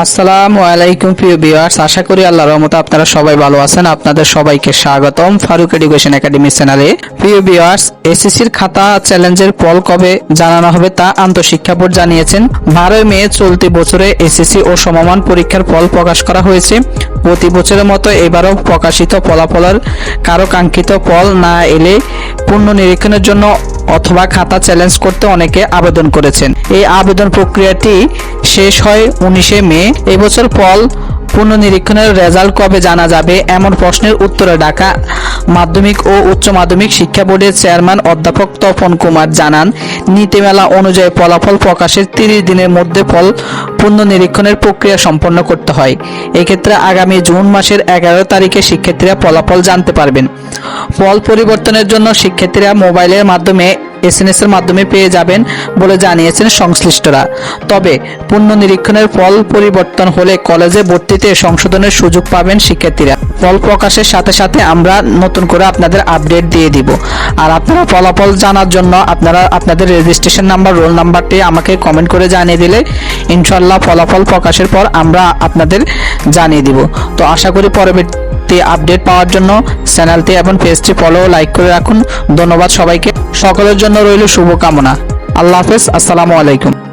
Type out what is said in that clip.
আসসালামু আলাইকুম, প্রিয় ভিউয়ার্স। আশা করি আল্লাহর রহমতে আপনারা সবাই ভালো আছেন। আপনাদের সবাইকে স্বাগতম ফারুক এডুকেশন একাডেমি চ্যানেলে। প্রিয় ভিউয়ার্স, এসএসসির খাতা চ্যালেঞ্জের ফল কবে জানানো হবে তা আন্তঃশিক্ষা বোর্ড জানিয়েছেন। বারোই মে চলতি বছরে এসএসসি ও সমমান পরীক্ষার ফল প্রকাশ করা হয়েছে। প্রতি বছরের মতো এবারও প্রকাশিত ফলাফলের কারও কাঙ্ক্ষিত ফল না এলে পূর্ণ নিরীক্ষণের জন্য অথবা খাতা চ্যালেঞ্জ করতে অনেকে আবেদন করেছেন। এই আবেদন প্রক্রিয়াটি শেষ হয় উনিশে মে। এবছর ফল পুনর্নিরীক্ষণের রেজাল্ট কবে জানা যাবে এমন প্রশ্নের উত্তরে ঢাকা মাধ্যমিক ও উচ্চ মাধ্যমিক শিক্ষা বোর্ডের চেয়ারম্যান অধ্যাপক তপন কুমার জানান, নীতিমালা অনুযায়ী ফলাফল প্রকাশের তিরিশ দিনের মধ্যে ফল পুনর্নিরীক্ষণের প্রক্রিয়া সম্পন্ন করতে হয়। এক্ষেত্রে আগামী জুন মাসের এগারো তারিখে শিক্ষার্থীরা ফলাফল জানতে পারবেন। ফল পরিবর্তনের জন্য শিক্ষার্থীরা মোবাইলের মাধ্যমে এসএনএস এর মাধ্যমে পেয়ে যাবেন বলে জানিয়েছেন সংশ্লিষ্টরা। তবে পুনর্নিরীক্ষণের ফল পরিবর্তন হলে কলেজে ভর্তিতে সংশোধনের সুযোগ পাবেন শিক্ষার্থীরা। ফল প্রকাশের সাথে সাথে আমরা নতুন করে আপনাদের আপডেট দিয়ে দিব। আর আপনারা ফলাফল জানার জন্য আপনারা আপনাদের রেজিস্ট্রেশন নাম্বার রোল নাম্বারটি আমাকে কমেন্ট করে জানিয়ে দিলে ইনশাল্লাহ ফলাফল প্রকাশের পর আমরা আপনাদের জানিয়ে দিব। তো আশা করি পরবর্তী আপডেট পাওয়ার জন্য চ্যানেলটি এবং পেজটি ফলো ও লাইক করে রাখুন। ধন্যবাদ সবাইকে। সকলের জন্য রইল শুভকামনা। আল্লাহ হাফেজ। আসসালামু আলাইকুম।